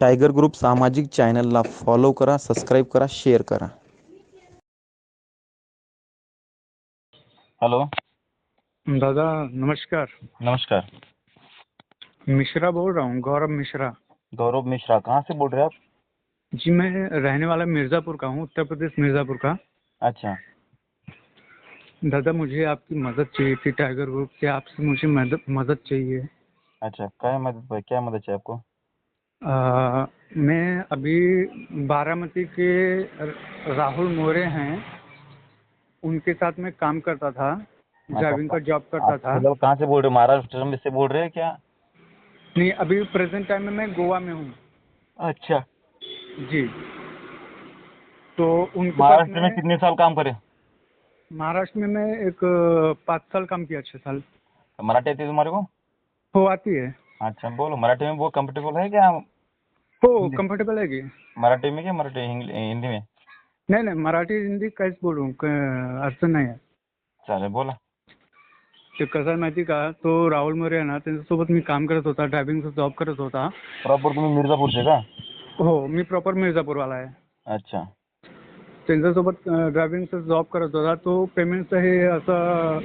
Tiger group सामाजिक चॅनलला follow करा सबस्क्राईब करा शेअर करा. हेलो दादा नमस्कार. नमस्कार. मिश्रा बोल रहा हूँ गौरव मिश्रा. गौरव मिश्रा कहाँ से बोल रहे हैं आप? जी मैं रहने वाला मिर्ज़ापुर का हूँ उत्तर प्रदेश मिर्ज़ापुर का. अच्छा. दादा मुझे आपकी मदद चाहिए थी टाइगर ग्रुप से आपसे मुझे मदद मदद चाहिए. अच्छा क्या मदद क्या मदद चाहिए आपको? मैं अभी बारामती के राहुल मोरे हैं। उनके साथ मैं काम करता था ड्राइविंग का जॉब करता था। मतलब कहाँ से बोल रहे हो? महाराष्ट्र में से बोल रहे हैं क्या? नहीं अभी प्रेजेंट टाइम में मैं गोवा में हूँ। अच्छा। जी। तो उनके महाराष्ट्र में कितने साल काम करे? महाराष्ट्र में मैं एक पाँच साल काम किया छः साल। मराठी आती है तुम्हारे को? हो आती है। अच्छा बोलो मराठी में वो कंफर्टेबल है क्या? हो कंफर्टेबल आहे की? मराठी में क्या मराठी? हिंदी में? नाही नाही मराठी हिंदी काहीच बोलू क- अडचण नाही आहे. चालेल बोला. ते कसं आहे माहिती का? तो राहुल मोरे आहे ना त्यांच्यासोबत मी काम करत होता ड्रायव्हिंगचा जॉब करत होता. प्रॉपर तुम्ही मिर्जापूरचे का? हो मी प्रॉपर मिर्झापूरवाला आहे. अच्छा. त्यांच्यासोबत ड्रायव्हिंगचा जॉब करत होता. तो पेमेंटचं हे असं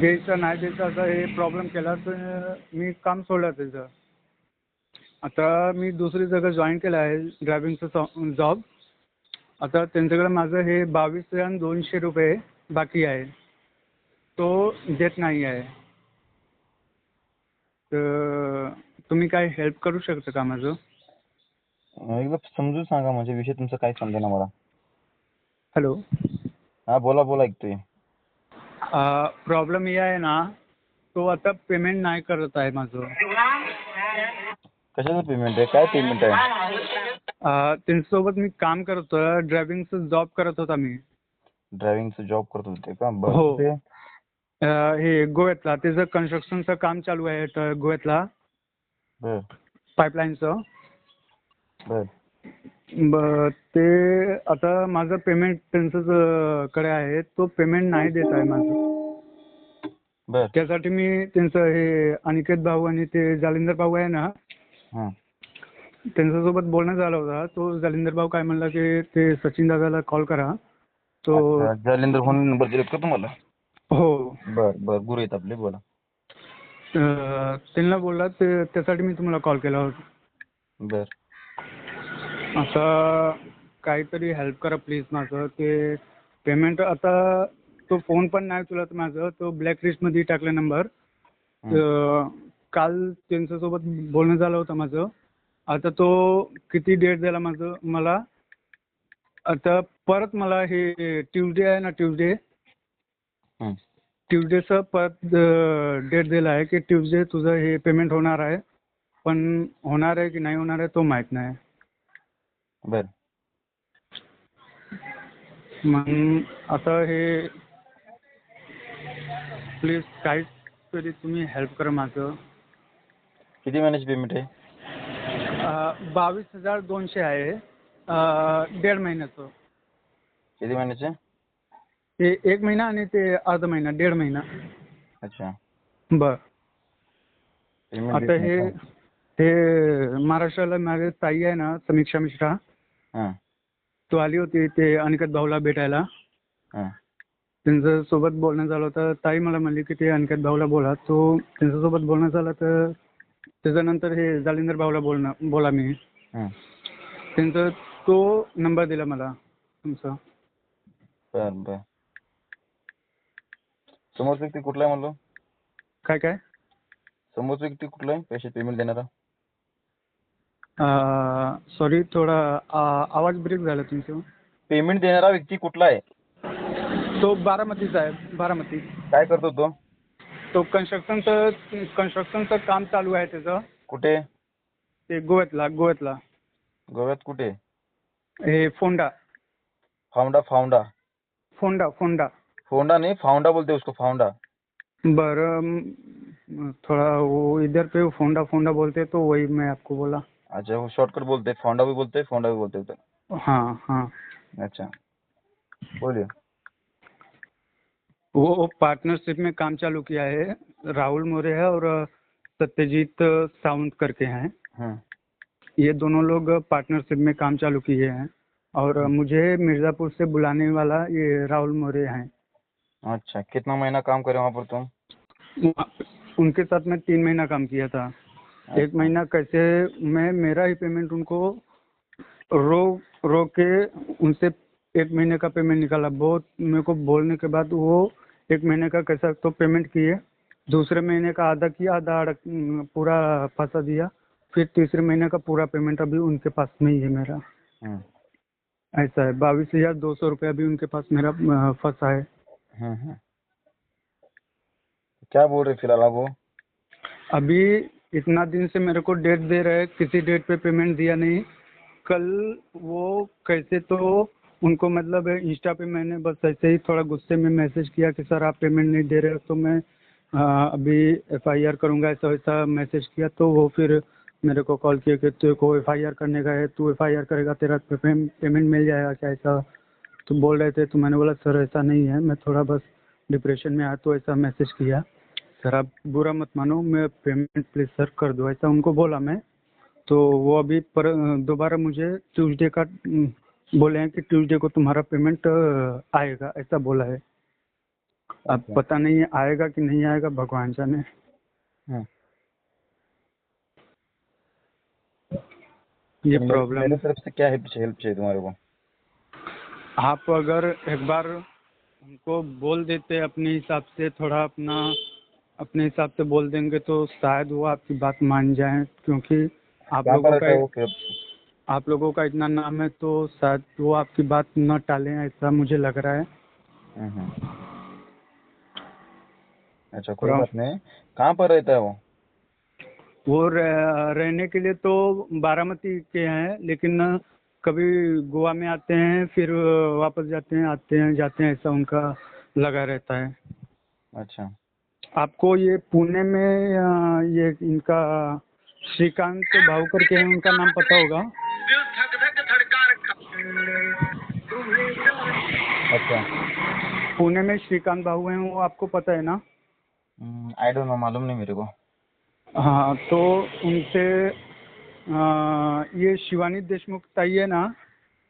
द्यायचं नाही द्यायचं असं हे प्रॉब्लेम केला तर मी काम सोडलं त्याचं. आता मी दुसरी जागा जॉईन केलं आहे ड्रायव्हिंगचं जॉब आता त्यांच्याकडे माझं हे बावीस हजार दोनशे रुपये बाकी आहे. तो देत नाही आहे. तर तुम्ही काय हेल्प करू शकता का माझं? एकदा समजून सांगा म्हणजे विषय तुमचा काय समजेना मला. हॅलो हा बोला बोला ऐकतोय. प्रॉब्लेम हे आहे ना तो आता पेमेंट नाही करत आहे माझं. कशाचं पेमेंट आहे? काय पेमेंट आहे? अं, त्यांच्यासोबत मी काम करत होतो. ड्रायव्हिंगचं जॉब करत होता मी ड्रायव्हिंगचं जॉब करत होते का? हो. बरं ते अं, हे गोव्यातला. त्याचं कन्स्ट्रक्शनचं काम चालू आहे तर गोव्यातला. बर. पाईपलाईनचं बर. ब ते आता माझं पेमेंट त्यांचंच अं, कडे आहे. तो पेमेंट नाही देत आहे माझं. बर. त्यासाठी मी त्यांचं हे अनिकेत भाऊ आणि ते जालिंदर भाऊ आहे ना हां त्यांच्यासोबत बोलणं झालं होतं. तो जालिंदर भाऊ काय म्हणला की ते सचिन दादाला कॉल करा. तो जालिंदर फोन नंबर दिलेत का तुम्हाला? हो. बर बर गुरु आहेत आपले बोला. अं, त्यांना बोलला ते त्यासाठी मी तुम्हाला कॉल केला होता. बर. आता काहीतरी हेल्प करा प्लीज माझं. ते पेमेंट आता तो फोन पण नाही तुला माझं. तो ब्लॅक लिस्टमध्ये टाकला नंबर. काल त्यांच्यासोबत बोलणं झालं होतं माझं. आता तो किती डेट दिला माझं मला आता परत मला हे ट्युजडे आहे ना ट्युजडे. हं. ट्युजडेचं परत डेट दिला आहे की ट्युजडे तुझं हे पेमेंट होणार आहे. पण होणार आहे की नाही होणार आहे तो माहीत नाही. बर. मग आता हे प्लीज काहीतरी तुम्ही हेल्प करा माझं. किती महिन्याची पेमेंट आहे? अं, बावीस हजार दोनशे आहे. अं, दीड महिन्याचं. किती महिन्याचे? ते एक महिना आणि ते अर्धा महिना दीड महिना. अच्छा. बर. पेमेंट आता हे हे महाराष्ट्राला माझे ताई आहे ना समीक्षा मिश्रा. हां. तो आली होती ते अनिकेत भाऊला भेटायला. हां. त्यांच्यासोबत बोलणं झालं होतं. ताई मला म्हणली की ते अनिकेत भाऊला बोला. तो त्यांच्यासोबत बोलणं झालं तर त्याच्यानंतर हे जालिंदर भाऊला बोलणं बोला मी. हं. त्यांचा तो नंबर दिला मला तुमचा. बर बर. समोरचा व्यक्ती कुठला आहे म्हणलो? काय काय? समोरचा व्यक्ती कुठला आहे? पैसे पेमेंट देणारा? सॉरी थोडा आ- आवाज ब्रेक झाला तुमचा. पेमेंट देणारा व्यक्ती कुठला आहे? तो बारामतीचा आहे बारामती. काय करतो तो? तो कन्स्ट्रक्शनचं कन्स्ट्रक्शनचं काम चालू आहे त्याचं. कुठे? ते गोव्यातला गोव्यातला. गोव्यात कुठे? हे फोंडा. फाउंडा फाउंडा. फोंडा फोंडा. फोंडा नहीं फाउंडा बोलते उसको फाउंडा. बरं थोड़ा वो इधर पे फोंडा फोंडा बोलते हैं, तो वही मैं आपको बोला. अच्छा वो शॉर्टकट बोलते हैं फाउंडा भी बोलते हैं फोंडा भी बोलते हैं उधर हाँ हाँ. अच्छा. बोलिए. वो पार्टनरशिप में काम चालू किया है। राहुल मोरे है और सत्यजीत सावंत करके हैं। हम्म ये दोनों लोग पार्टनरशिप में काम चालू किए हैं। और मुझे मिर्ज़ापुर से बुलाने वाला ये राहुल मोरे हैं। अच्छा कितना महीना काम करे वहाँ पर तुम? उनके साथ मैं तीन महीना काम किया था। अच्छा। एक महीना कैसे मैं मेरा ही पेमेंट उनको रो रो के उनसे एक महीने का पेमेंट निकाला। बहुत मेरे को बोलने के बाद वो एक महीने का कैसा तो पेमेंट किए दूसरे महीने का आधा किया आधा पूरा फंसा दिया फिर तीसरे महीने का पूरा पेमेंट अभी उनके पास में ही है मेरा। हम्म, ऐसा है बाईस हज़ार दो सौ रुपया भी उनके पास मेरा फंसा है। हम्म, हम्म। क्या बोल रहे फ़िलहाल आप वो? अभी इतना दिन से मेरे को डेट दे रहे किसी डेट पे पेमेंट दिया नहीं। कल वो कैसे तो उनको मतलब इंस्टा पे मैंने बस ऐसे ही थोड़ा गुस्से में मैसेज किया कि सर आप पेमेंट नहीं दे रहे हो। तो मैं अ, अभी एफ़ आई आर करूँगा ऐसा वैसा मैसेज किया। तो वो फिर मेरे को कॉल किया कि तेरे को एफ़ आई आर करने का है तू एफ़ आई आर करेगा तेरा पेमेंट मिल जाएगा क्या ऐसा। तो बोल रहे थे तो मैंने बोला सर ऐसा नहीं है। मैं थोड़ा बस डिप्रेशन में आया तो ऐसा मैसेज किया सर आप बुरा मत मानो मैं पेमेंट प्लीज़ सर कर दो। ऐसा उनको बोला मैं। तो वो अभी पर दोबारा मुझे ट्यूसडे का बोले हैं कि ट्यूसडे को तुम्हारा पेमेंट आएगा ऐसा बोला है अब अच्छा। पता नहीं आएगा कि नहीं आएगा भगवान जाने हम्म। ये प्रॉब्लम मेरे तरफ़ से क्या हेल्प हेल्प चाहिए तुम्हारे को आप अगर एक बार उनको बोल देते अपने हिसाब से थोड़ा अपना अपने हिसाब से बोल देंगे तो शायद वो आपकी बात मान जाए क्योंकि आप लोगों का? आप लोगों का इतना नाम है तो शायद वो आपकी बात न टालें ऐसा मुझे लग रहा है। अच्छा कोई बात नहीं। कहाँ पर रहता है वो? वो रह, रहने के लिए तो बारामती के हैं लेकिन कभी गोवा में आते हैं फिर वापस जाते हैं आते हैं जाते हैं ऐसा उनका लगा रहता है। अच्छा। आपको ये पुणे में ये इनका श्रीकांत भावकर के हैं उनका नाम पता होगा। अच्छा। पुणे में श्रीकांत बाबू हैं वो आपको पता है ना? आई डोंट नो मालूम नहीं मेरे को। हाँ तो उनसे अ, ये शिवानी देशमुख ताई है ना?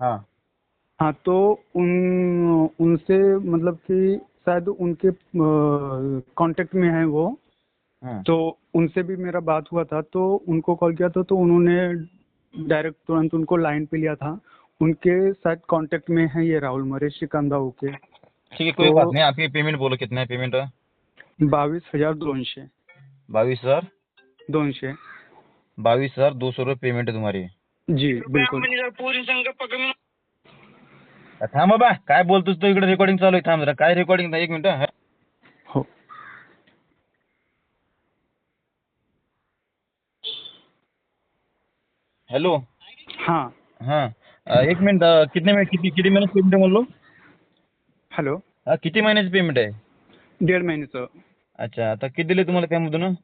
हाँ। हाँ तो उन उनसे मतलब कि शायद उनके कांटेक्ट में है वो। हम्म, तो उनसे भी मेरा बात हुआ था तो उनको कॉल किया था तो उन्होंने डायरेक्ट तुरंत उनको लाइन पे लिया था। उनके साथ कांटेक्ट में है ये राहुल मरे श्रीकांत भाऊ के। ठीक है कोई तो- बात नहीं आपकी पेमेंट बोलो कितना है पेमेंट बावीस हज़ार दोनशे। बावीस हज़ार? दोनशे। बावीस हज़ार दो सौ रुपये पेमेंट आहे तुम्हारी। जी बिलकुल। थांब बाबा काय बोलतोस तू इकडे रेकॉर्डिंग चालू आहे थांब जरा काय रेकॉर्डिंग एक मिनिट हा. हो. हॅलो हाँ. हा. एक मिनिट अ, कितने महिने किती किती महिन्याचं पेमेंट आहे म्हणलो हॅलो? हा, किती महिन्याचं पेमेंट आहे? दीड महिन्याचं. अच्छा आता किती दिले तुम्हाला त्यामधून?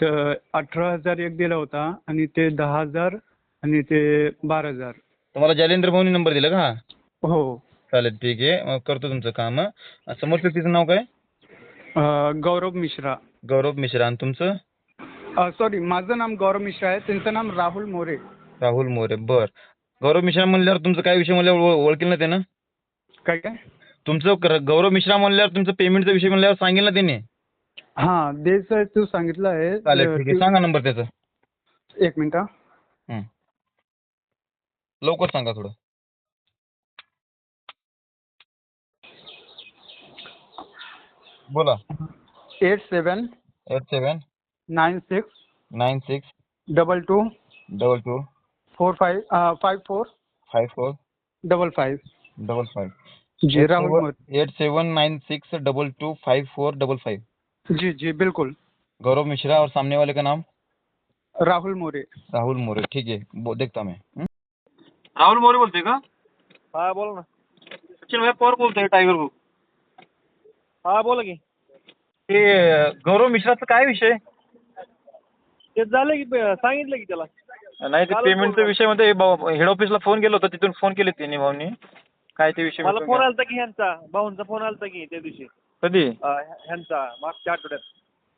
तर अठरा हजार एक दिला होता आणि ते दहा हजार आणि ते बारा हजार. तुम्हाला जालेंद्र भाऊनी नंबर दिला का? हा? हो चालेल ठीक आहे. मग करतो तुमचं काम. अ, समोर व्यक्तीचं नाव काय? अं, गौरव मिश्रा. गौरव मिश्रा. आणि तुमचं? सॉरी माझं नाम गौरव मिश्रा आहे. त्यांचं नाम राहुल मोरे. राहुल मोरे. बर. गौरव मिश्रा म्हणल्यावर तुमचं काय विषय म्हणल्यावर ओळ- ओळखेल ना त्यानं? काय काय? तुमचं कर- गौरव मिश्रा म्हणल्यावर तुमचं पेमेंटचा विषय म्हणल्यावर सांगेल ना त्याने? हा द्यायचं आहे तू सांगितलं आहे. चालेल ठीक आहे. सांगा नंबर त्याचा. एक मिनिट हा. हं. लवकर सांगा थोडं. बोला. Eight seven eight seven nine six nine six double two double two four five five four? Five four. Double five double five जी Rahul eight seven nine six double two five four double five. जी जी बिल्कुल। गौरव मिश्रा और सामने वाले का नाम? राहुल मोरे। राहुल मोरे ठीक है वो देखता मैं। हम्म? राहुल मोरे बोलते का? हा बोला ना। सचिन भाई पवार बोलतोय टायगर ग्रुप हा बोला की। ते गौरव मिश्राचा काय विषय? ते झालं की सांगितलं की त्याला नाही ते मला पेमेंटचा फोन- विषयमध्ये हेड ऑफिसला फोन केला होता तिथून फोन केले त्यांनी भाऊनी. काय ते विषय मला फोन. आलता की ह्यांचा भाऊंचा फोन आलता की त्या दिवशी. कधी? ह्यांचा मागच्या आठवड्यात.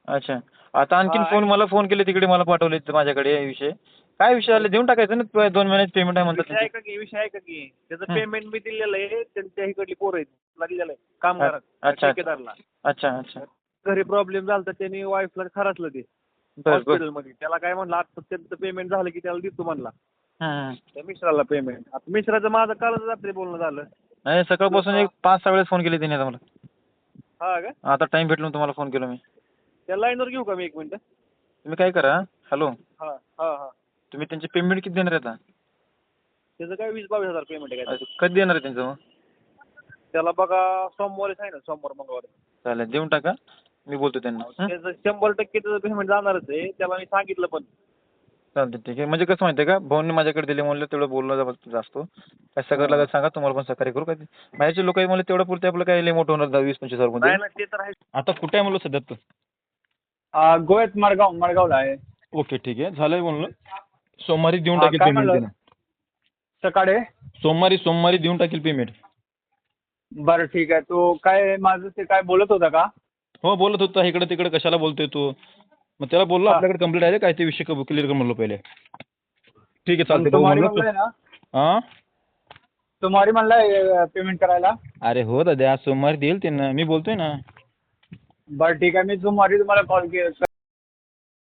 अच्छा. आता आणखीन फोन. मला फोन केले तिकडे मला पाठवले माझ्याकडे हे विषय. काय विषय आले? देऊन टाकायचं ना दोन महिन्यात पेमेंट आहे म्हणतात विषय आहे त्याचे. का की विषय आहे का की? त्याचं. पेमेंट मी दिलेलं आहे त्यांच्या इकडली पोरं आहेत लागलेलं आहे कामगारात अच्छा ठेकेदारला. अच्छा अच्छा. घरी प्रॉब्लेम झाला तर त्यांनी वाईफला खराचलं ते. हॉस्पिटलमध्ये. त्याला काय म्हणलं आता त्यांचं पेमेंट झालं की त्याला देतो म्हणला. त्या मिश्राला पेमेंट आता मिश्राचं माझं कालच रात्री बोलणं झालं. नाही सकाळपासून एक पाच सहा वेळेस फोन केले त्यांनी आता मला. हा का? आता टाइम भेटलो तुम्हाला फोन केलो मी. त्या लाईनवर घेऊ का मी एक मिनिट? तुम्ही काय करा हॅलो. हा हा हा. तुम्ही त्यांचे पेमेंट किती देणार आहे आता? त्याचं काय वीस बावीस हजार पेमेंट आहे काय? कधी देणार आहे त्यांचं त्याला बघा सोमवारी सांगितलं सोमवार मंगळवार. चालेल देऊन टाका. मी बोलतो त्यांना? त्याचं शंभर टक्के त्याचं पेमेंट जाणारच आहे. त्याला मी सांगितलं पण. चालते ठीक आहे. म्हणजे कसं माहिती आहे का? भाऊंनी माझ्याकडे दिले म्हणलं तेवढं बोलणं जा- जास्त काय सगळं लागत सांगा तुम्हाला पण सहकार्य करू काय बाहेरचे लोक आहे म्हणलं तेवढं पुरते आपलं काय लय मोठं होणार दहा वीस पंचवीस हजार नाही मध्ये ना ते तर आहे. आता कुठे आहे म्हणलं सध्या तू गोव्यात मडगाव मडगावला आहे. ओके ठीक आहे. झालंय म्हणलं. सोमवारी देऊन हा, टाकेल काय पेमेंट म्हणलं? सकाळी? सोमवारी सोमवारी देऊन टाकेल पेमेंट बरं ठीक आहे. तो काय माझं ते काय बोलत होता का? हो बोलत होता इकडे तिकडे कशाला बोलतोय तू? मग त्याला बोललो हा. आपल्याकडे कंप्लीट आहे काय ते विषय क्लिअर कर म्हणलो पहिले. ठीक आहे चालते सोमवारी म्हणलाय ना? हा सोमवारी म्हणलाय पेमेंट करायला? अरे हो दादा सोमवारी देईल त्यांना. मी बोलतोय ना. बरं ठीक आहे मी सोमवारी तुम्हाला कॉल के